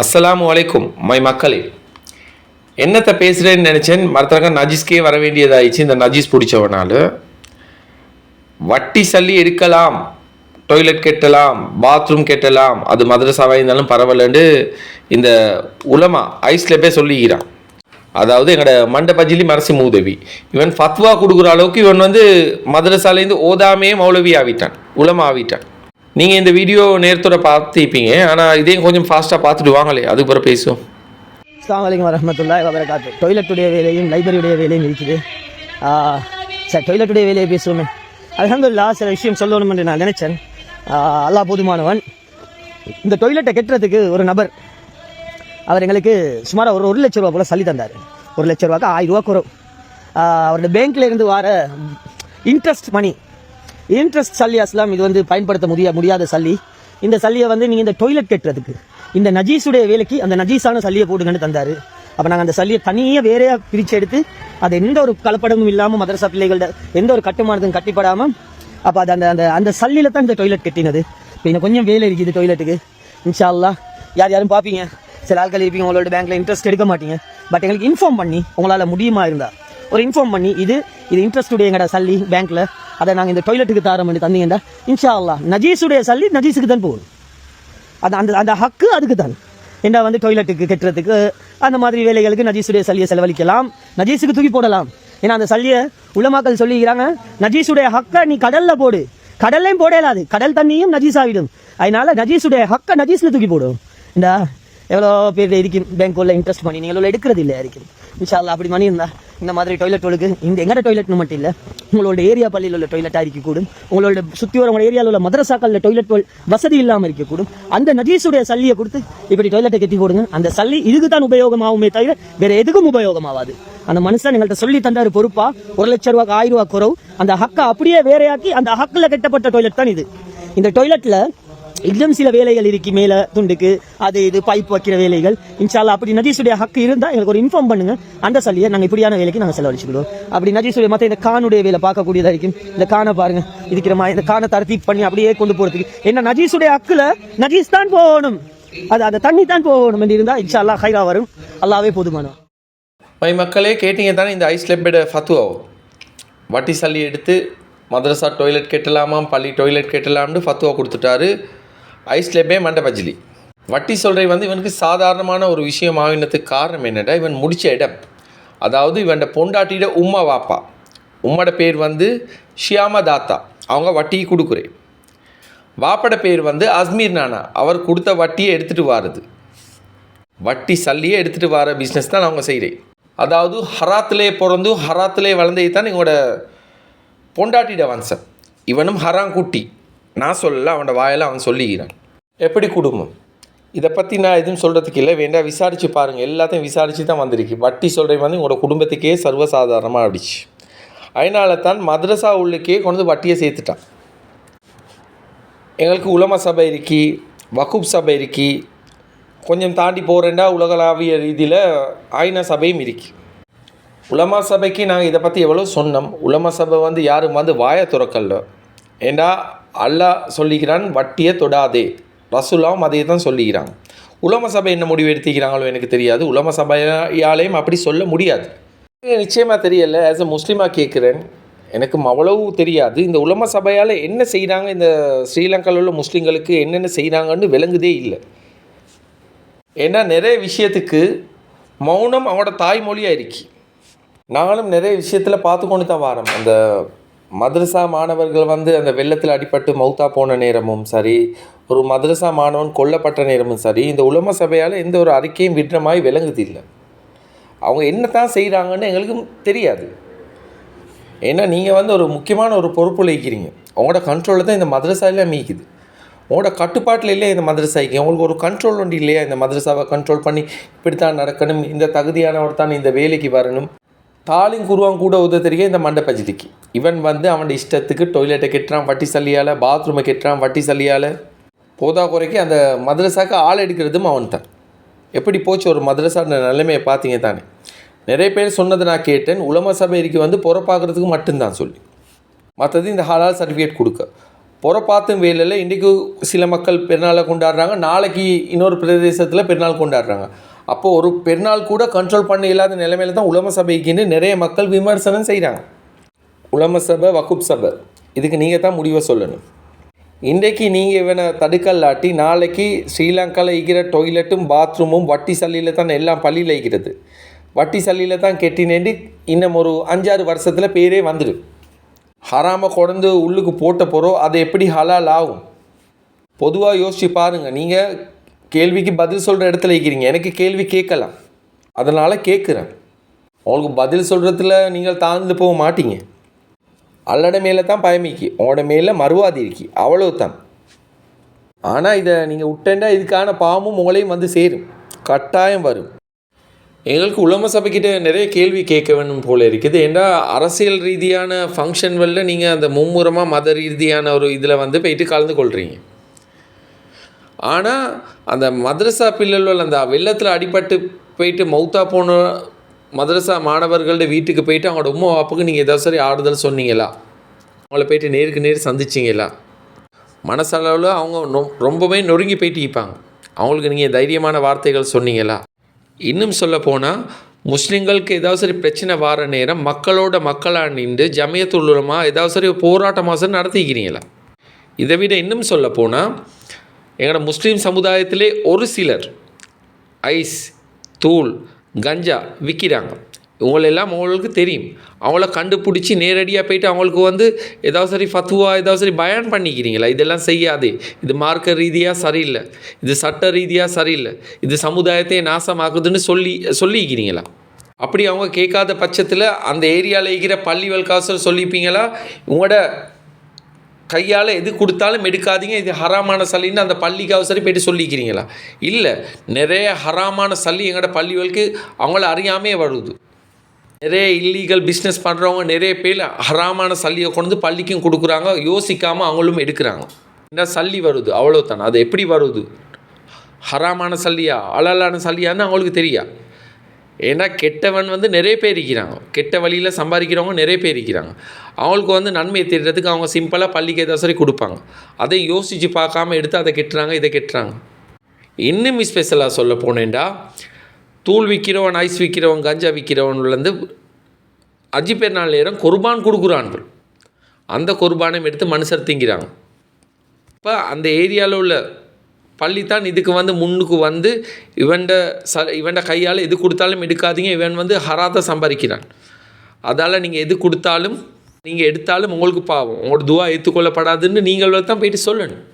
அஸ்லாம் வலைக்கும் மை மக்களே என்னத்தை பேசுகிறேன்னு நினச்சேன். மரத்தனக்க நஜீஸ்க்கே வர வேண்டியதாகிடுச்சு இந்த நஜீஸ் பிடிச்சவனால. வட்டி சல்லி எடுக்கலாம். டாய்லெட் கெட்டலாம். பாத்ரூம் கெட்டலாம். அது மதரசாவாக இருந்தாலும் பரவாயில்லன்னு இந்த உலமா ஐஸில் போய் சொல்லிக்கிறான். அதாவது எங்களோட மண்டபஜிலி மரசி மூதவி. இவன் ஃபத்வா கொடுக்குற அளவுக்கு இவன் வந்து மதரசாலேருந்து ஓதாமே மௌலவி ஆவிட்டான் உலமா ஆவிட்டான் நீங்கள் இந்த வீடியோ நேரத்தோட பார்த்துப்பீங்க ஆனால் இதையும் கொஞ்சம் ஃபாஸ்ட்டாக பார்த்துட்டு வாங்களே. அதுக்கு பிறகு பேசுவோம். அஸ்லாம் வலைக்கம் வரமத்துல்லாய் வபரகாத்து. டொய்லெட்டுடைய வேலையும் லைப்ரரியுடைய வேலையும் இருக்குது. சார் சரி டொய்லெட்டுடைய வேலையை பேசுவோமே. அலமதுல்லா சில விஷயம் சொல்லணும் என்று நான் நினச்சேன். அல்லாஹ் போதுமானவன். இந்த டொய்லெட்டை கெட்டுறதுக்கு ஒரு நபர் அவர் எங்களுக்கு சுமார் ஒரு ஒரு லட்ச ரூபா போல் சொல்லி தந்தார். ஒரு லட்ச ரூபாய்க்கு ஆயிரம் ரூபா குறவு. அவரோட அவருடைய இருந்து வர இன்ட்ரெஸ்ட் மணி இன்ட்ரெஸ்ட் சல்லி அஸ்லாம் இது வந்து பயன்படுத்த முடிய முடியாத சல்லி. இந்த சல்லியை வந்து நீங்கள் இந்த டொய்லெட் கட்டுறதுக்கு இந்த நஜீஸுடைய வேலைக்கு அந்த நஜீஸான சல்லியை போடுங்கன்னு தந்தார். அப்போ நாங்கள் அந்த சல்லியை தனியாக வேறையாக பிரித்து எடுத்து அது எந்த ஒரு கலப்படமும் இல்லாமல் மதரசா பிள்ளைகளோட எந்த ஒரு கட்டுமானத்தும் கட்டிப்படாமல் அப்போ அது அந்த அந்த அந்த சல்லியில் தான் இந்த டொய்லெட் கட்டினது. இப்போ இன்னும் கொஞ்சம் வேலை இருக்குது டொய்லெட்டுக்கு இன்ஷா யார் யாரும் பார்ப்பீங்க சில ஆட்கள் இருப்பீங்க உங்களோட பேங்க்கில் இன்ட்ரெஸ்ட் எடுக்க மாட்டீங்க. பட் எங்களுக்கு இன்ஃபார்ம் பண்ணி உங்களால் முடியுமா இருந்தால் ஒரு இன்ஃபார்ம் பண்ணி இது இது இன்ட்ரெஸ்டுடைய எங்கடா சல்லி பேங்க்கில் அதை நாங்கள் இந்த டொய்லெட்டுக்கு தாரம் பண்ணி தந்தீங்கன்னா இன்ஷா அல்லாஹ் நஜீஸுடைய சல்லி நஜீஸுக்கு தான் போகணும் அது அந்த அந்த ஹக்கு அதுக்கு தான். என்ன வந்து டொய்லெட்டுக்கு கட்டுறதுக்கு அந்த மாதிரி வேலைகளுக்கு நஜீஸுடைய சல்லியை செலவழிக்கலாம். நஜீஸுக்கு தூக்கி போடலாம். ஏன்னா அந்த சல்லியை உலமாக்கள் சொல்லிக்கிறாங்க நஜீஸுடைய ஹக்கை நீ கடலில் போடு. கடல்லையும் போடலாது கடல் தண்ணியும் நஜீஸ் ஆகிடும் அதனால நஜீஸுடைய ஹக்கை நஜீஸில் தூக்கி போடும். இந்த எவ்வளோ பேர் இருக்கும் பேங்க் உள்ள இன்ட்ரெஸ்ட் பண்ணி நீங்கள் எவ்வளோ எடுக்கிறது இல்லை இருக்கும் விஷால் அப்படி மணி இருந்தா இந்த மாதிரி டாய்லெட்டுகளுக்கு இந்த எங்கட டாய்லெட்னு மட்டும் இல்லை உங்களோட ஏரியா பள்ளியில் உள்ள டாய்லெட்டாக இருக்கக்கூடும். உங்களோட சுற்றி வர உங்களோட ஏரியாவில் உள்ள மதரசாக்களில் டாய்லெட் வசதி இல்லாமல் இருக்கக்கூடும். அந்த நஜீஸுடைய சல்லியை கொடுத்து இப்படி டாய்லெட்டை கட்டி போடுங்க. அந்த சல்லி இதுக்கு தான் உபயோகமாகுமே தவிர வேற எதுக்கும் உபயோகமாகாது அந்த மனுஷன் எங்கள்கிட்ட சொல்லி தந்தாரு பொறுப்பா. ஒரு லட்ச ரூபாய்க்கு ஆயிரம் ரூபா குறவு. அந்த ஹக்கை அப்படியே வேறையாக்கி அந்த ஹக்கில் கட்டப்பட்ட டாய்லெட் தான் இது. இந்த டாய்லெட்டில் இன்னும் சில வேலைகள் இருக்கு மேலே துண்டுக்கு. அது இது பைப் வைக்கிற வேலைகள். இன்ஷால்லா அப்படி நஜீஸுடைய ஹக்கு இருந்தால் எங்களுக்கு ஒரு இன்ஃபார்ம் பண்ணுங்க. அந்த சல்லியை நாங்கள் இப்படியான வேலைக்கு நாங்கள் செலவழிச்சுக்கிடுவோம். அப்படி நஜீஸுடைய மற்ற இந்த கானுடைய வேலை பார்க்கக்கூடியதாக இருக்கும். இந்த கானை பாருங்க. இருக்கிற மாதிரி இந்த கானை தரத்தி பண்ணி அப்படியே கொண்டு போகிறதுக்கு என்ன நஜீஸுடைய ஹக்கில் நஜீஸ் தான் போகணும். அது அந்த தண்ணி தான் போகணும் என்று இருந்தால் இன்ஷால்லா ஹைரா வரும். அல்லாவே போதுமானோம். மை மக்களே கேட்டீங்க தானே இந்த ஐஸ் லெப்போட ஃபத்துவாவோ? வட்டி சல்லி எடுத்து மதரசா டாய்லெட் கெட்டலாமாம் பள்ளி டாய்லெட் கெட்டலாம்னு ஃபத்துவா கொடுத்துட்டாரு. ஐஸ்லேபே லெப்பே மண்ட பஜ்லி வட்டி சொல்கிற வந்து இவனுக்கு சாதாரணமான ஒரு விஷயம் ஆகினதுக்கு காரணம் என்னடா? இவன் முடித்த இடம். அதாவது இவன் பொண்டாட்டியிட உம்மா வாப்பா. உம்மோட பேர் வந்து ஷியாம தாத்தா அவங்க வட்டி கொடுக்குறேன் வாப்பட பேர் வந்து அஸ்மீர் நானா. அவர் கொடுத்த வட்டியை எடுத்துகிட்டு வாருது. வட்டி சல்லியே எடுத்துகிட்டு வர பிஸ்னஸ் தான் அவங்க செய்கிறேன் அதாவது ஹராத்திலே பிறந்து ஹராத்திலே வளர்ந்தே தான் எங்களோட பொண்டாட்டிட வம்சம். இவனும் ஹராங் குட்டி நான் சொல்லல அவனோட வாயில் அவன் சொல்லிக்கிறான் எப்படி குடும்பம்? இதை பற்றி நான் எதுவும் சொல்கிறதுக்கு இல்லை. வேண்டாம் விசாரித்து பாருங்கள் எல்லாத்தையும் விசாரித்து தான் வந்திருக்கு. வட்டி சொல்கிறது வந்து உங்களோட குடும்பத்துக்கே சர்வசாதாரணமாக ஆயிடுச்சு. அதனால தான் மദ്രசா உள்ளுக்கே கொண்டு வட்டியை சேர்த்துட்டான். எங்களுக்கு உலம சபை இருக்கி வகுப் சபை இருக்கி. கொஞ்சம் தாண்டி போகிறேண்டா உலகளாவிய ரீதியில் ஆயின சபையும் இருக்குது உலம சபைக்கு நாங்கள் இதை பற்றி எவ்வளோ சொன்னோம். உலமா சபை வந்து யாரும் வந்து வாயை துறக்கல. ஏண்டா அல்லா சொல்லிக்கிறான் வட்டியை தொடாதே. ரசுல்லாவும் அதே தான் சொல்லிக்கிறாங்க. உலம சபை என்ன முடிவு எடுத்துக்கிறாங்களோ எனக்கு தெரியாது. உலம சபையாலேயும் அப்படி சொல்ல முடியாது. நிச்சயமாக தெரியலை. ஆஸ் அ முஸ்லீமாக கேட்குறேன். எனக்கு அவ்வளவு தெரியாது. இந்த உலம சபையால் என்ன செய்கிறாங்க இந்த ஸ்ரீலங்காவில் உள்ள முஸ்லீம்களுக்கு என்னென்ன செய்கிறாங்கன்னு விளங்குதே இல்லை. ஏன்னா நிறைய விஷயத்துக்கு மௌனம் அவனோட தாய்மொழியாக இருக்கு. நானும் நிறைய விஷயத்தில் பார்த்து தான் வாரம் அந்த மதரசா மாணவர்கள் வந்து அந்த வெள்ளத்தில் அடிபட்டு மௌத்தா போன நேரமும் சரி ஒரு மதரசா மாணவன் கொல்லப்பட்ட நேரமும் சரி இந்த உலம சபையால் எந்த ஒரு அறிக்கையும் விடுறமாய் விளங்குது இல்லை அவங்க என்ன தான் செய்கிறாங்கன்னு எங்களுக்கும் தெரியாது. ஏன்னா நீங்கள் வந்து ஒரு முக்கியமான ஒரு பொறுப்பு வைக்கிறீங்க உங்களோட கண்ட்ரோலில் தான் இந்த மதரசாலாம் மீக்குது. உங்களோட கட்டுப்பாட்டில் இல்லையா இந்த மதரசாய்க்கு உங்களுக்கு ஒரு கண்ட்ரோல் ஒன்று இல்லையா? இந்த மதரசாவை கண்ட்ரோல் பண்ணி இப்படித்தான் நடக்கணும் இந்த தகுதியானவர் தான் இந்த வேலைக்கு வரணும். தாலின் குருவான் கூட உத தெரிய இந்த மண்டபஜிதிக்கு இவன் வந்து அவனோட இஷ்டத்துக்கு டொய்லெட்டை கெட்டுறான் வட்டி சல்லியால் பாத்ரூமை கெட்டுறான் வட்டி சல்லியால். போதா குறைக்கு அந்த மதரசாக்கு ஆள் எடுக்கிறதும் அவன் தான் எப்படி போச்சு ஒரு மதரசான நிலைமையை பார்த்தீங்க தானே. நிறைய பேர் சொன்னதை நான் கேட்டேன். உலம சபைக்கு வந்து பொறப்பாக்குறதுக்கு மட்டும்தான் சொல்லி. மற்றது இந்த ஹாலால் சர்டிஃபிகேட் கொடுக்க. புறப்பாத்தும் வேலையில் இன்றைக்கு சில மக்கள் பெருநாளை கொண்டாடுறாங்க. நாளைக்கு இன்னொரு பிரதேசத்தில் பெருநாள் கொண்டாடுறாங்க. அப்போது ஒரு பெருநாள் கூட கண்ட்ரோல் பண்ண இல்லாத நிலைமையில தான் உலம சபைக்குன்னு நிறைய மக்கள் விமர்சனம் செய்கிறாங்க உலம சபை வகுப் சபை. இதுக்கு நீங்கள் தான் முடிவை சொல்லணும். இன்றைக்கு நீங்கள் இவனை தடுக்கல்லாட்டி நாளைக்கு ஸ்ரீலங்காவில் இருக்கிற டொய்லெட்டும் பாத்ரூமும் வட்டி சல்லியில் தான் எல்லாம் பள்ளியில் இருக்கிறது வட்டி சல்லியில் தான் கெட்டினேண்டி இன்னும் ஒரு அஞ்சாறு வருஷத்தில் பேரே வந்துடும் ஹராம கொண்டு உள்ளுக்கு போட்ட போகிறோம் அது எப்படி ஹலால் ஆகும்? பொதுவாக யோசிச்சு பாருங்கள் நீங்கள் கேள்விக்கு பதில் சொல்கிற இடத்துல இருக்கிறீங்க எனக்கு கேள்வி கேட்கலாம். அதனால் கேட்குறேன். உங்களுக்கு பதில் சொல்கிறதுல நீங்கள் தாழ்ந்து போக மாட்டீங்க. அல்லட மேலே தான் பயமிக்கு உங்களோட மேலே மறுவாதி இருக்கி. அவ்வளவுதான். ஆனால் இதை நீங்கள் விட்டேண்டா இதுக்கான பாவமும் உங்களையும் வந்து சேரும். கட்டாயம் வரும். எங்களுக்கு உலம சபைக்கிட்ட நிறைய கேள்வி கேட்க வேணும் போல இருக்குது. ஏன்னா அரசியல் ரீதியான ஃபங்க்ஷன்களில் நீங்கள் அந்த மும்முரமாக மத ரீதியான ஒரு இதில் வந்து போயிட்டு கலந்து கொள்கிறீங்க ஆனால் அந்த மதரசா பிள்ளைகள் அந்த வெள்ளத்தில் அடிபட்டு போயிட்டு மௌத்தா போன மதரசா மாணவர்கள்ட்ட வீட்டுக்கு போயிட்டு அவங்களோட உமா அப்பாவுக்கு நீங்கள் ஏதாவது சரி ஆறுதல் சொன்னீங்களா? அவங்கள போயிட்டு நேருக்கு நேர் சந்திச்சிங்களா? மனசளவில் அவங்க ரொம்பவே நொறுங்கி போயிட்டு இருப்பாங்க. அவங்களுக்கு நீங்கள் தைரியமான வார்த்தைகள் சொன்னீங்களா? இன்னும் சொல்ல போனால் முஸ்லீம்களுக்கு ஏதாவது சரி பிரச்சனை வார நேரம் மக்களோட மக்களாக நின்று ஜமயத்துள்ளமாக ஏதாவது சரி போராட்டமாக சரி நடத்திக்கிறீங்களா? இதை விட இன்னும் சொல்ல போனால் எங்களோட முஸ்லீம் சமுதாயத்திலே ஒரு சிலர் ஐஸ் தூள் கஞ்சா விற்கிறாங்க இவங்களெல்லாம் அவங்களுக்கு தெரியும். அவங்கள கண்டுபிடிச்சி நேரடியாக போயிட்டு அவங்களுக்கு வந்து ஏதாவது சரி ஃபத்துவா ஏதாவது சரி பயன் பண்ணிக்கிறீங்களா? இதெல்லாம் செய்யாதே. இது மார்க்க ரீதியாக சரியில்லை. இது சட்ட ரீதியாக சரியில்லை. இது சமுதாயத்தை நாசமாக்குதுன்னு சொல்லி சொல்லிக்கிறீங்களா? அப்படி அவங்க கேட்காத பட்சத்தில் அந்த ஏரியாவில் இருக்கிற பள்ளி வல்காசர் சொல்லிப்பீங்களா? உங்களோட கையால் எது கொடுத்தாலும் எடுக்காதீங்க. இது ஹராமான சல்லின்னு அந்த பள்ளிக்கு அவசரம் போயிட்டு சொல்லிக்கிறீங்களா? இல்லை நிறைய ஹராமான சல்லி எங்களோட பள்ளிகளுக்கு அவங்கள அறியாமே வருது. நிறைய இல்லீகல் பிஸ்னஸ் பண்ணுறவங்க நிறைய பேர் ஹராமான சல்லியை கொண்டு வந்து பள்ளிக்கும் கொடுக்குறாங்க. யோசிக்காமல் அவங்களும் எடுக்கிறாங்க. என்ன சல்லி வருது? அவ்வளோதான் அது எப்படி வருது? ஹராமான சல்லியா அழலான சல்லியான்னு அவங்களுக்கு தெரியா? ஏன்னா கெட்டவன் வந்து நிறைய பேர் இருக்கிறாங்க. கெட்ட வழியில் சம்பாதிக்கிறவங்க நிறைய பேர் இருக்கிறாங்க. அவங்களுக்கு வந்து நன்மையை தேடுறதுக்கு அவங்க சிம்பிளாக பள்ளிக்கு ஏதாவது கொடுப்பாங்க. அதை யோசித்து பார்க்காம எடுத்து அதை கெட்டுறாங்க இதை கெட்டுறாங்க. இன்னும் ஸ்பெஷலாக சொல்ல போனேன்டா. தூள் விற்கிறவன் ஐஸ் விற்கிறவன் கஞ்சா விற்கிறவன்லேருந்து அஜி பெருநாள் நேரம் குர்பான் கொடுக்குறான்கள். அந்த குர்பானையும் எடுத்து மனுஷர் திங்கிறாங்க. இப்போ அந்த ஏரியாவில் உள்ள பள்ளி தான் இதுக்கு வந்து முன்னுக்கு வந்து இவன்ட ச இவன்ட கையால் எது கொடுத்தாலும் எடுக்காதீங்க. இவன் வந்து ஹராத்தை சம்பாதிக்கிறான். அதால் நீங்கள் எது கொடுத்தாலும் நீங்கள் எடுத்தாலும் உங்களுக்கு பாவம். உங்களோட துவா ஏற்றுக்கொள்ளப்படாதுன்னு நீங்கள் தான் போயிட்டு சொல்லணும்.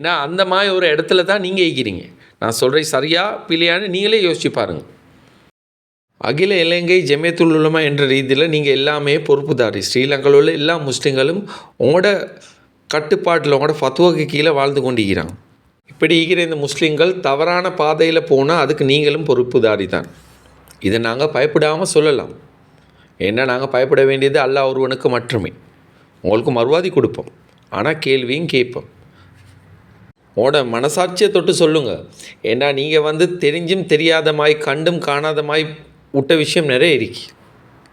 ஏன்னா அந்த மாதிரி ஒரு இடத்துல தான் நீங்கள் இருக்கிறீங்க. நான் சொல்கிறேன் சரியா பிள்ளையான்னு நீங்களே யோசிச்சு பாருங்கள் அகில இலங்கை ஜெமியத்துல் உலமா என்ற ரீதியில் நீங்கள் எல்லாமே பொறுப்புதாரி. ஸ்ரீலங்காவில் உள்ள எல்லா முஸ்லீம்களும் உங்களோட கட்டுப்பாட்டில் உங்களோட ஃபத்துவாக்கு கீழே வாழ்ந்து கொண்டிருக்கிறாங்க. இப்படி இருக்கிற இந்த முஸ்லீம்கள் தவறான பாதையில் போனால் அதுக்கு நீங்களும் பொறுப்புதாரி தான் இதை நாங்கள் பயப்படாமல் சொல்லலாம். ஏன்னா நாங்கள் பயப்பட வேண்டியது அல்லாஹ் ஒருவனுக்கு மட்டுமே. உங்களுக்கு மறுவாதி கொடுப்போம். ஆனால் கேள்வியும் கேட்போம். உங்களோட மனசாட்சியை தொட்டு சொல்லுங்க. ஏன்னா நீங்கள் வந்து தெரிஞ்சும் தெரியாதமாய் கண்டும் காணாதமாய் விட்ட விஷயம் நிறைய இருக்கு.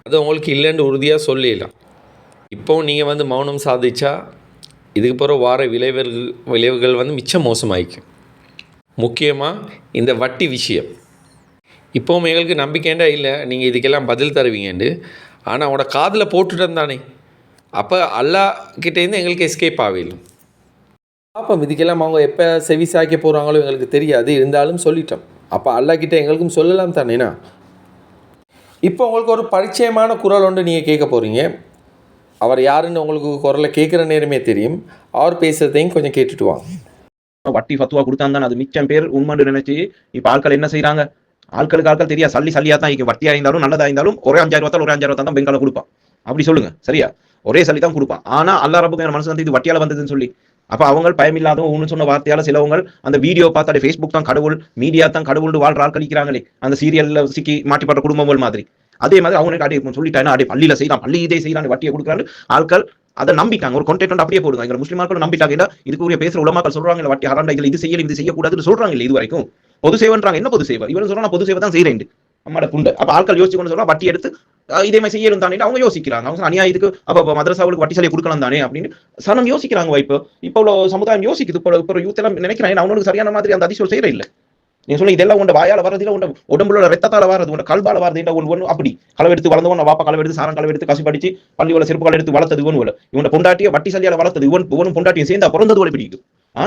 அது உங்களுக்கு இல்லைன்னு உறுதியாக சொல்லிடலாம். இப்போ நீங்கள் வந்து மௌனம் சாதிச்சா இதுக்கு பிறகு வார விளைவுகள் விளைவுகள் வந்து மிச்சம் மோசமாயிக்கும். முக்கியமாக இந்த வட்டி விஷயம். இப்போவும் எங்களுக்கு நம்பிக்கைண்டா இல்லை நீங்கள் இதுக்கெல்லாம் பதில் தருவீங்கண்டு. ஆனால் அவனோட காதில் போட்டுட்டேன் தானே. அப்போ அல்லா கிட்டேருந்து எங்களுக்கு எஸ்கேப் ஆகிடும் பார்ப்போம் இதுக்கெல்லாம் அவங்க எப்போ செவி சாய்க்க போகிறாங்களோ எங்களுக்கு தெரியாது இருந்தாலும் சொல்லிட்டோம். அப்போ அல்லா கிட்டே எங்களுக்கும் சொல்லலாம் தானேண்ணா இப்போ உங்களுக்கு ஒரு பரிச்சயமான குரல் ஒன்று நீங்கள் கேட்க போகிறீங்க அவர் யாருன்னு உங்களுக்கு குரலை கேட்குற நேரமே தெரியும். அவர் பேசுறதையும் கொஞ்சம் கேட்டுட்டு வாங்க. வட்டி ஃபத்துவா கொடுத்தாந்தான் அது. மிச்சம் பேர் உண்மைன்னு நினைச்சு இப்ப ஆட்கள் என்ன செய்யறாங்க ஆட்களுக்கு ஆட்கள் தெரியா? சல்லி சல்லியா தான் வட்டியா இருந்தாலும் நல்லதா இருந்தாலும் ஒரே அஞ்சாயிரம் ரூபாய் ஒரு அஞ்சாயிரம் ரூபாய் தான் பெங்கால கொடுப்பான். அப்படி சொல்லுங்க. சரியா? ஒரே சல்லி தான் கொடுப்பான். ஆனா அல்லா ரப்புக்கு மனசு வந்து இது வட்டியால வந்ததுன்னு சொல்லி. அப்ப அவங்க பயமில்லாதவங்க ஒன்று சொன்ன வார்த்தையால சிலவங்க அந்த வீடியோ பார்த்தாலே ஃபேஸ்புக் தான் கடவுள் மீடியா தான் கடவுள் வாழ்ற ஆள் கழிக்கிறாங்களே அந்த சீரியல்ல சிக்கி மாட்டிப்பட்ட குடும்பங்கள் மாதிரி. அதே மாதிரி அவங்க அடி சொல்லிட்டாங்க அடி பள்ளியில செய்யலாம் பள்ளி இதே செய்யலாம் வட்டியை கொடுக்குறாரு ஆட்கள் அதை நம்பிட்டாங்க. ஒரு கொண்டேட் அப்படியே போடுங்க. எங்க முஸ்லிம் ஆட்கள் நம்பிட்டாங்க. இல்ல இதுக்குரிய பேசுற உலமாக்கள் சொல்றாங்க வட்டி ஹராண்டா இதுல இது செய்யல இது செய்யக்கூடாதுன்னு சொல்றாங்க இது வரைக்கும். பொது சேவைன்றாங்க. என்ன பொது சேவை? இவன் சொல்றான் பொது சேவை தான் செய்யறேன் நம்மளோட புண்டு அப்ப ஆட்கள் யோசிச்சு கொண்டு சொல்றா வட்டி எடுத்து இதே மாதிரி செய்யணும் தானே அவங்க யோசிக்கிறாங்க. அவங்க அநியாயத்துக்கு அப்ப மதரசாவுக்கு வட்டி சலையை கொடுக்கலாம் தானே? அப்படின்னு சனம் யோசிக்கிறாங்க. இப்போ இப்போ உள்ள சமுதாயம் யோசிக்குது. இப்போ இப்போ யூத் எல்லாம் நினைக்கிறாங்க அவனுக்கு சரியான மாதிரி அந்த அதிசயம் செய்யற இல்லை. நீ சொல்ல இதெல்லாம் உண்ட வாயால வரது உண்ட உடம்புல ரத்தத்தால வரது உண்ட கல்பால வரது இல்ல ஒன்று அப்படி. களவெடுத்து வளர்ந்தவன் வாப்பா களவெடுத்து சாரம் களவெடுத்து கசி படிச்சு பள்ளி உள்ள செருப்பு எடுத்து வளர்த்தது இவன் இவன் பொண்டாட்டிய வட்டி சலியால வளர்த்தது இவன் இவனும் பொண்டாட்டியும் சேர்ந்தா பிறந்தது ஒரு பிடிக்கும் ஆ?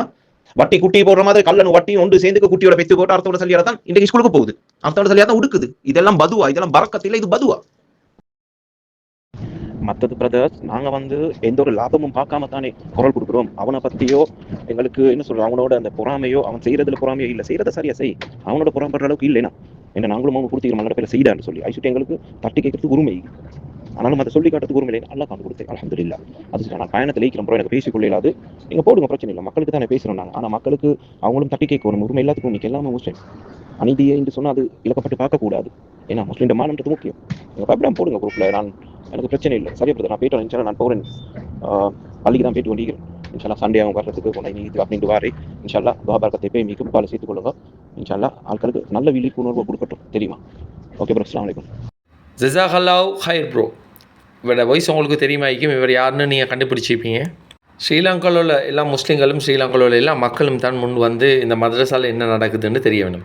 வட்டி குட்டி போடுற மாதிரி கல்லன் வட்டி ஒன்று சேர்ந்து குட்டியோட பெத்து போட்டு அர்த்தோட சலியால தான் இன்றைக்கு ஸ்கூலுக்கு போகுது. அர்த்தோட சலியா தான் உடுக்குது. இதெல்லாம் பதுவா இதெல்லாம் பறக்கத்தில் இது பதுவா. மற்றது பிரதர்ஸ் நாங்க வந்து எந்த ஒரு லாபமும் பார்க்காம தானே குரல் கொடுக்குறோம். அவனை பத்தியோ எங்களுக்கு என்ன சொல்கிறோம் அவனோட அந்த பொறாமையோ அவன் செய்யறதுல பொறாமையோ இல்லை. செய்கிறத சரியா செய். அவனோட பொறாமப்படுற அளவுக்கு இல்லைனா என்ன நாங்களும் அவங்க கொடுத்துக்கிறோம் நல்ல பேர் செய்தான்னு சொல்லி ஐசுட்டு எங்களுக்கு தட்டி கேட்கறதுக்கு உரிமை. ஆனாலும் அதை சொல்லி காட்டுறதுக்கு உரிமை இல்லை நல்லா காண்டு கொடுத்தேன் அலமதுல்லா அது நான் பயணத்தில் ஈக்கிறோம் ப்ரோ எனக்கு பேசிக்கொள்ளாது நீங்கள் நீங்க போடுங்க பிரச்சனை இல்லை. மக்களுக்கு தானே பேசுகிறோம் நாங்கள் ஆனா மக்களுக்கு அவங்களும் தட்டி கேட்க வரும். உரிமை எல்லாத்துக்கும் இன்னைக்கு எல்லாமே முஸ்லீம். அநீதியை என்று சொன்னா அது இழக்கப்பட்டு பார்க்கக்கூடாது. ஏன்னா முஸ்லீம் மானன்றது முக்கியம். நீங்க பயப்படாம போடுங்க குரூப்ல நான் எனக்கு பிரச்சனை இல்லை. சரியா பிரதர் நான் போயிட்டு வரேன் நான் போகிறேன் பள்ளிக்கு தான் போயிட்டு கொண்டிருக்கிறேன் இன்ஷால்லா சண்டே அவங்க வர்றதுக்கு கொண்டை நீ இது அப்படின்ட்டு வாரே. இன்ஷால்லா துவாபர்க்கத்தை போய் மீக்கும் பால சேர்த்துக் கொள்ளுங்க. இன்ஷால்லா ஆட்களுக்கு நல்ல விழிப்புணர்வு கொடுக்கட்டும். தெரியுமா? ஓகே ப்ரோ அஸ்லாம் வலைக்கும் ஜிசாகல்லாவ் ஹைர் ப்ரோ இவரோட வயசு உங்களுக்கு தெரியுமாய்க்கும் இவர் யாருன்னு நீங்கள் கண்டுபிடிச்சிருப்பீங்க? ஸ்ரீலங்காவில் உள்ள எல்லா முஸ்லீம்களும் ஸ்ரீலங்காவில் உள்ள எல்லா மக்களும் தான் முன் வந்து இந்த மதரசாவில் என்ன நடக்குதுன்னு தெரிய வேணும்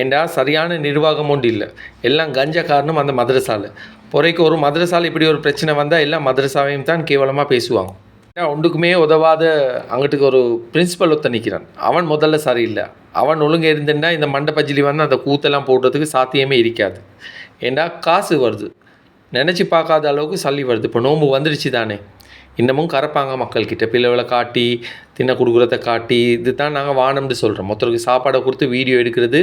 ஏண்டா சரியான நிர்வாகம் ஒன்று இல்லை. எல்லாம் கஞ்ச காரணம் அந்த மதரசாவில் பொறைக்கு ஒரு மதரசாவில் இப்படி ஒரு பிரச்சனை வந்தால் எல்லா மதரசாவையும் தான் கேவலமாக பேசுவாங்க. ஏன்னா ஒன்றுக்குமே உதவாத அங்கிட்டுக்கு ஒரு பிரின்ஸிபல் ஒருத்தன் நிற்கிறான் அவன் முதல்ல சரியில்லை. அவன் ஒழுங்கு இருந்துன்னா இந்த மண்டபஜிலி வந்து அந்த கூத்தெல்லாம் போடுறதுக்கு சாத்தியமே இருக்காது. ஏண்டா காசு வருது. நினச்சி பார்க்காத அளவுக்கு சல்லி வருது. இப்போ நோம்பு வந்துடுச்சு தானே. இன்னமும் கறப்பாங்க மக்கள்கிட்ட. பிள்ளைகளை காட்டி தின்ன கொடுக்குறத காட்டி இது தான் நாங்கள் வானம்னு சொல்கிறோம் மொத்தருக்கு சாப்பாடை கொடுத்து வீடியோ எடுக்கிறது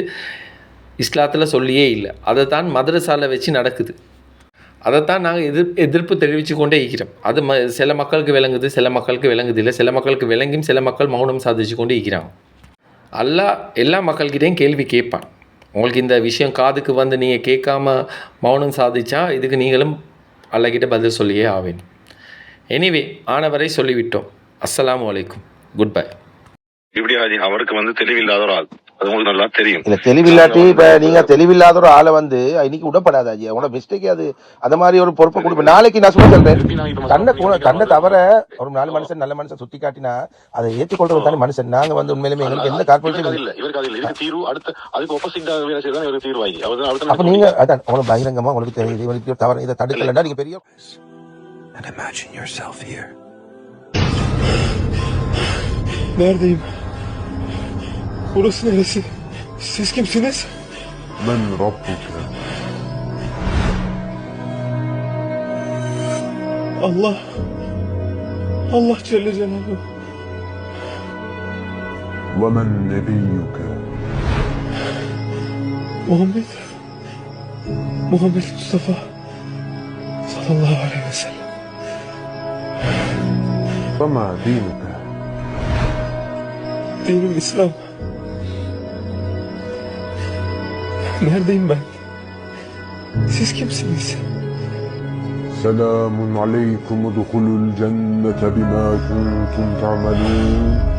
இஸ்லாத்தில் சொல்லியே இல்லை. அதை தான் மதரசால வச்சு நடக்குது. அதைத்தான் நாங்கள் எதிர் எதிர்ப்பு தெரிவித்து கொண்டே இருக்கிறோம். அது ம சில மக்களுக்கு விளங்குது சில மக்களுக்கு விளங்குது இல்லை. சில மக்களுக்கு விளங்கியும் சில மக்கள் மௌனம் சாதிச்சு கொண்டு இருக்கிறாங்க. அல்லா எல்லா மக்கள்கிட்டையும் கேள்வி கேட்பான். உங்களுக்கு இந்த விஷயம் காதுக்கு வந்து நீங்கள் கேட்காம மௌனம் சாதிச்சா இதுக்கு நீங்களும் அல்லக்கிட்ட பதில் சொல்லியே ஆவேன். எனிவே ஆனவரை சொல்லிவிட்டோம். அஸ்ஸலாமு அலைக்கும். குட் பை இப்படி அவருக்கு வந்து தெளிவில்லாத ஒரு ஆள். அது உங்களுக்கு நல்லா தெரியும். இல்ல தெளிவில்லாட்டி இப்ப நீங்க தெளிவில்லாத ஒரு ஆளை வந்து இன்னைக்கு விடப்படாது ஐயா. உங்களோட மிஸ்டேக் அது. அந்த மாதிரி ஒரு பொறுப்பை கொடுப்பேன் நாளைக்கு நான் சும்மா சொல்றேன். தன்னை கூட தன்னை தவிர ஒரு நாலு மனுஷன் நல்ல மனுஷன் சுத்தி காட்டினா அதை ஏற்றுக்கொள்றது தானே மனுஷன். நாங்க வந்து உண்மையிலுமே எங்களுக்கு எந்த கார்பரேஷன் இல்ல. இவருக்கு அது இல்ல. தீர்வு அடுத்த அதுக்கு ஒப்போசிட் வேலை செய்தான் இவருக்கு தீர்வு ஆகி அவர் அடுத்த அப்ப நீங்க அதான் உங்களுக்கு பகிரங்கமா உங்களுக்கு தெரியுது. இவருக்கு தவறு இதை தடுக்கலன்னா நீங்க பெரிய and imagine yourself here. Neredeyim? Burası neresi? Siz kimsiniz? من ربك Allah. Allah Celle Celaluhu. ومن نبيك Muhammed. Muhammed Mustafa. Sallallahu aleyhi ve sellem. وما دينك Dinim İslam. Neredeyim ben? Siz kimsiniz? سلام عليكم ادخلوا الجنة بما كنتم تعملون